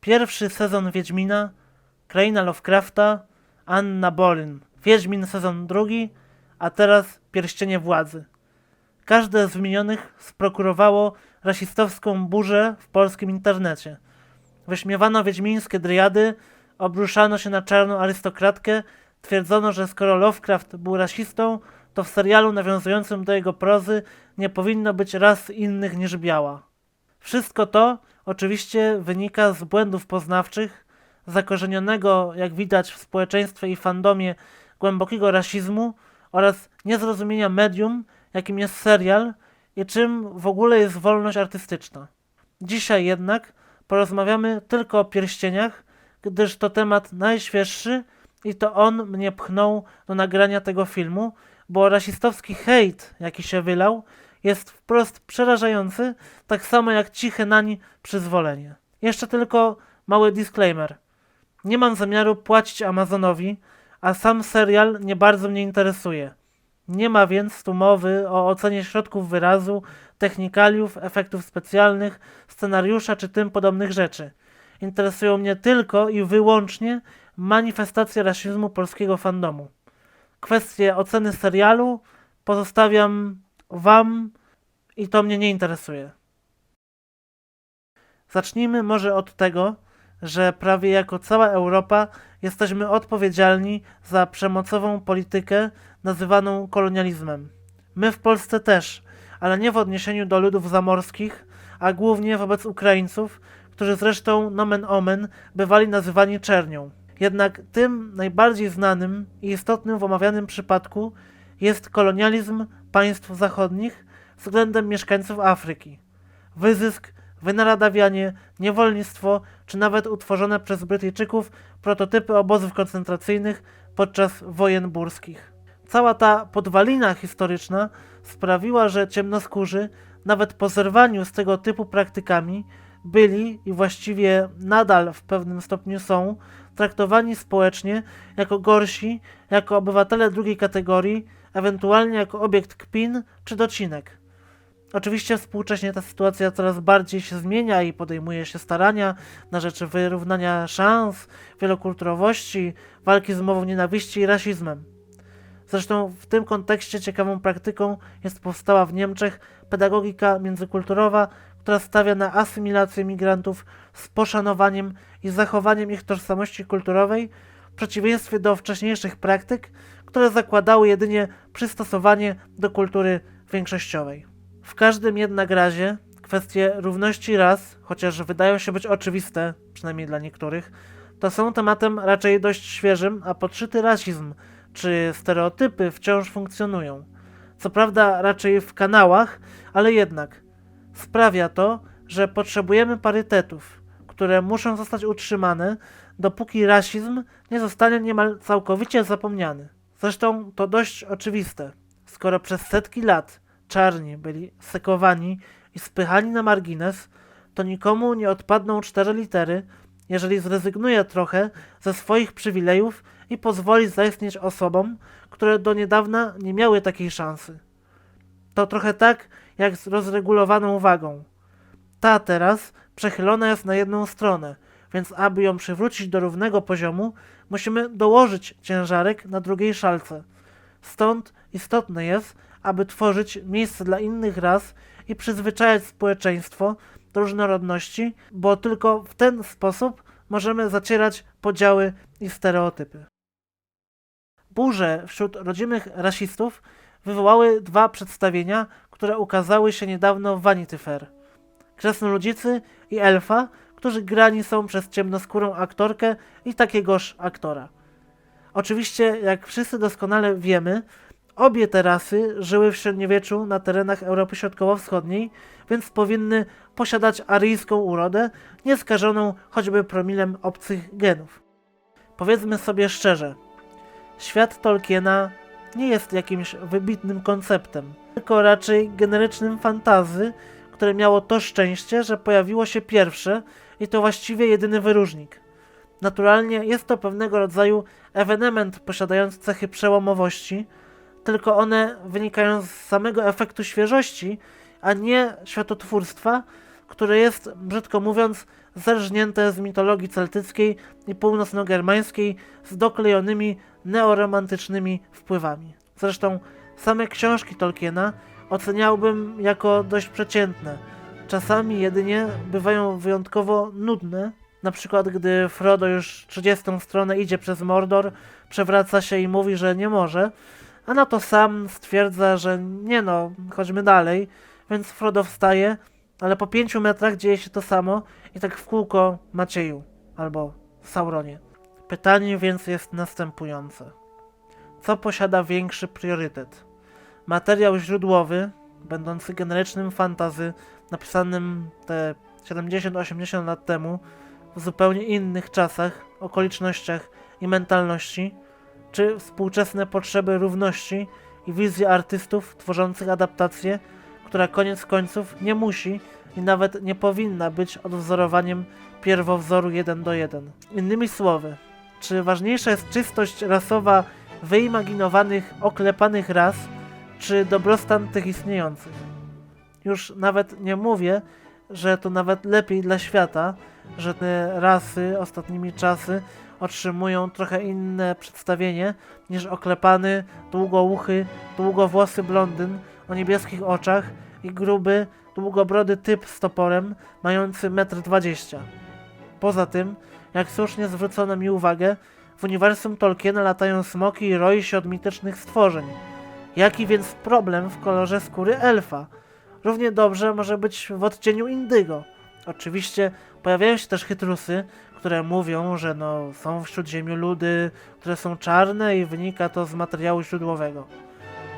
Pierwszy sezon Wiedźmina, Kraina Lovecrafta, Anna Boleyn, Wiedźmin sezon drugi, a teraz Pierścienie Władzy. Każde z wymienionych sprokurowało rasistowską burzę w polskim internecie. Wyśmiewano wiedźmińskie dryady, obruszano się na czarną arystokratkę, twierdzono, że skoro Lovecraft był rasistą, to w serialu nawiązującym do jego prozy nie powinno być ras innych niż biała. Wszystko to oczywiście wynika z błędów poznawczych, zakorzenionego, jak widać, w społeczeństwie i fandomie głębokiego rasizmu oraz niezrozumienia medium, jakim jest serial i czym w ogóle jest wolność artystyczna. Dzisiaj jednak porozmawiamy tylko o pierścieniach, gdyż to temat najświeższy i to on mnie pchnął do nagrania tego filmu, bo rasistowski hejt, jaki się wylał, jest wprost przerażający, tak samo jak ciche nań przyzwolenie. Jeszcze tylko mały disclaimer. Nie mam zamiaru płacić Amazonowi, a sam serial nie bardzo mnie interesuje. Nie ma więc tu mowy o ocenie środków wyrazu, technikaliów, efektów specjalnych, scenariusza czy tym podobnych rzeczy. Interesują mnie tylko i wyłącznie manifestacje rasizmu polskiego fandomu. Kwestię oceny serialu pozostawiam Wam i to mnie nie interesuje. Zacznijmy może od tego, że prawie jako cała Europa jesteśmy odpowiedzialni za przemocową politykę nazywaną kolonializmem. My w Polsce też, ale nie w odniesieniu do ludów zamorskich, a głównie wobec Ukraińców, którzy zresztą nomen omen bywali nazywani czernią. Jednak tym najbardziej znanym i istotnym w omawianym przypadku jest kolonializm państw zachodnich względem mieszkańców Afryki. Wyzysk, wynaradawianie, niewolnictwo, czy nawet utworzone przez Brytyjczyków prototypy obozów koncentracyjnych podczas wojen burskich. Cała ta podwalina historyczna sprawiła, że ciemnoskórzy, nawet po zerwaniu z tego typu praktykami, byli i właściwie nadal w pewnym stopniu są traktowani społecznie jako gorsi, jako obywatele drugiej kategorii, ewentualnie jako obiekt kpin czy docinek. Oczywiście współcześnie ta sytuacja coraz bardziej się zmienia i podejmuje się starania na rzecz wyrównania szans, wielokulturowości, walki z mową nienawiści i rasizmem. Zresztą w tym kontekście ciekawą praktyką jest powstała w Niemczech pedagogika międzykulturowa, która stawia na asymilację migrantów z poszanowaniem i zachowaniem ich tożsamości kulturowej, w przeciwieństwie do wcześniejszych praktyk, które zakładały jedynie przystosowanie do kultury większościowej. W każdym jednak razie kwestie równości ras, chociaż wydają się być oczywiste, przynajmniej dla niektórych, to są tematem raczej dość świeżym, a podszyty rasizm czy stereotypy wciąż funkcjonują. Co prawda raczej w kanałach, ale jednak sprawia to, że potrzebujemy parytetów, które muszą zostać utrzymane, dopóki rasizm nie zostanie niemal całkowicie zapomniany. Zresztą to dość oczywiste. Skoro przez setki lat czarni byli sekowani i spychani na margines, to nikomu nie odpadną cztery litery, jeżeli zrezygnuje trochę ze swoich przywilejów i pozwoli zaistnieć osobom, które do niedawna nie miały takiej szansy. To trochę tak jak z rozregulowaną wagą. Ta teraz przechylona jest na jedną stronę, więc aby ją przywrócić do równego poziomu, musimy dołożyć ciężarek na drugiej szalce. Stąd istotne jest, aby tworzyć miejsce dla innych ras i przyzwyczajać społeczeństwo do różnorodności, bo tylko w ten sposób możemy zacierać podziały i stereotypy. Burze wśród rodzimych rasistów wywołały dwa przedstawienia, które ukazały się niedawno w Vanity Fair. Kresnoludzicy i Elfa, którzy grani są przez ciemnoskórą aktorkę i takiegoż aktora. Oczywiście, jak wszyscy doskonale wiemy, obie te rasy żyły w średniowieczu na terenach Europy Środkowo-Wschodniej, więc powinny posiadać aryjską urodę, nieskażoną choćby promilem obcych genów. Powiedzmy sobie szczerze, świat Tolkiena nie jest jakimś wybitnym konceptem, tylko raczej generycznym fantazy, które miało to szczęście, że pojawiło się pierwsze i to właściwie jedyny wyróżnik. Naturalnie jest to pewnego rodzaju ewenement posiadający cechy przełomowości, tylko one wynikają z samego efektu świeżości, a nie światotwórstwa, które jest, brzydko mówiąc, zerżnięte z mitologii celtyckiej i północno-germańskiej z doklejonymi neoromantycznymi wpływami. Zresztą same książki Tolkiena oceniałbym jako dość przeciętne. Czasami jedynie bywają wyjątkowo nudne, na przykład gdy Frodo już 30 stronę idzie przez Mordor, przewraca się i mówi, że nie może, a na to sam stwierdza, że nie no, chodźmy dalej, więc Frodo wstaje, ale po pięciu metrach dzieje się to samo i tak w kółko Macieju albo Sauronie. Pytanie więc jest następujące. Co posiada większy priorytet? Materiał źródłowy, będący generycznym fantazy, napisanym te 70-80 lat temu, w zupełnie innych czasach, okolicznościach i mentalności, czy współczesne potrzeby równości i wizje artystów tworzących adaptację, która koniec końców nie musi i nawet nie powinna być odwzorowaniem pierwowzoru 1 do 1. Innymi słowy, czy ważniejsza jest czystość rasowa wyimaginowanych, oklepanych ras, czy dobrostan tych istniejących? Już nawet nie mówię, że to nawet lepiej dla świata, że te rasy ostatnimi czasy otrzymują trochę inne przedstawienie niż oklepany, długouchy, długowłosy blondyn o niebieskich oczach i gruby, długobrody typ z toporem mający 1,20 m. Poza tym, jak słusznie zwrócono mi uwagę, w uniwersum Tolkiena latają smoki i roi się od mitycznych stworzeń. Jaki więc problem w kolorze skóry elfa? Równie dobrze może być w odcieniu indygo. Oczywiście pojawiają się też chytrusy, które mówią, że no, są w Śródziemiu ludy, które są czarne i wynika to z materiału źródłowego.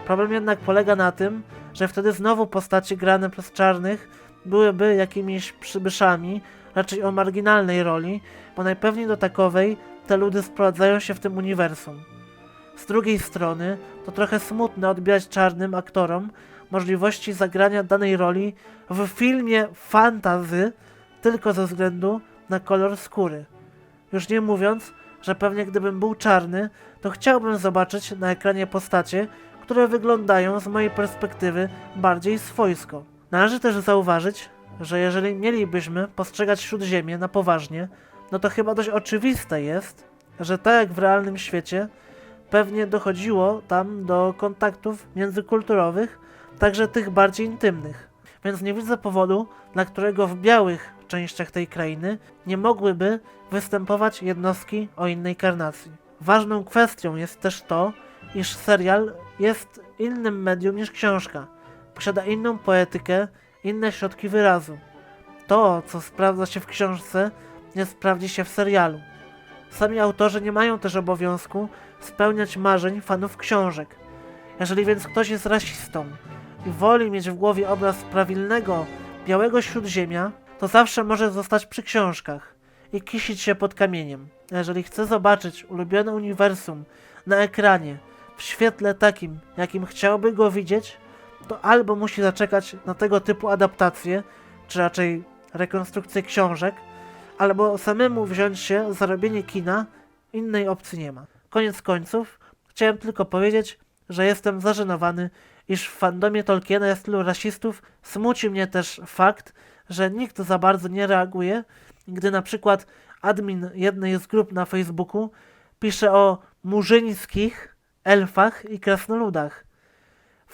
Problem jednak polega na tym, że wtedy znowu postacie grane przez czarnych byłyby jakimiś przybyszami, raczej o marginalnej roli, bo najpewniej do takowej te ludy sprowadzają się w tym uniwersum. Z drugiej strony, to trochę smutne odbierać czarnym aktorom możliwości zagrania danej roli w filmie fantazy tylko ze względu na kolor skóry. Już nie mówiąc, że pewnie gdybym był czarny, to chciałbym zobaczyć na ekranie postacie, które wyglądają z mojej perspektywy bardziej swojsko. Należy też zauważyć, że jeżeli mielibyśmy postrzegać Śródziemie na poważnie, no to chyba dość oczywiste jest, że tak jak w realnym świecie, pewnie dochodziło tam do kontaktów międzykulturowych, także tych bardziej intymnych. Więc nie widzę powodu, dla którego w białych częściach tej krainy nie mogłyby występować jednostki o innej karnacji. Ważną kwestią jest też to, iż serial jest innym medium niż książka. Posiada inną poetykę, inne środki wyrazu. To, co sprawdza się w książce, nie sprawdzi się w serialu. Sami autorzy nie mają też obowiązku spełniać marzeń fanów książek. Jeżeli więc ktoś jest rasistą i woli mieć w głowie obraz prawilnego, białego śródziemia, to zawsze może zostać przy książkach i kisić się pod kamieniem. Jeżeli chce zobaczyć ulubione uniwersum na ekranie, w świetle takim, jakim chciałby go widzieć, to albo musi zaczekać na tego typu adaptacje, czy raczej rekonstrukcję książek, albo samemu wziąć się za robienie kina, innej opcji nie ma. Koniec końców, chciałem tylko powiedzieć, że jestem zażenowany, iż w fandomie Tolkiena jest tylu rasistów. Smuci mnie też fakt, że nikt za bardzo nie reaguje, gdy na przykład admin jednej z grup na Facebooku pisze o murzyńskich elfach i krasnoludach.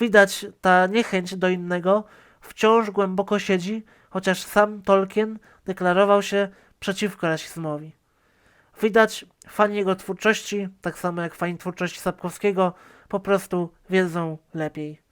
Widać ta niechęć do innego wciąż głęboko siedzi, chociaż sam Tolkien deklarował się przeciwko rasizmowi. Widać, fani jego twórczości, tak samo jak fani twórczości Sapkowskiego, po prostu wiedzą lepiej.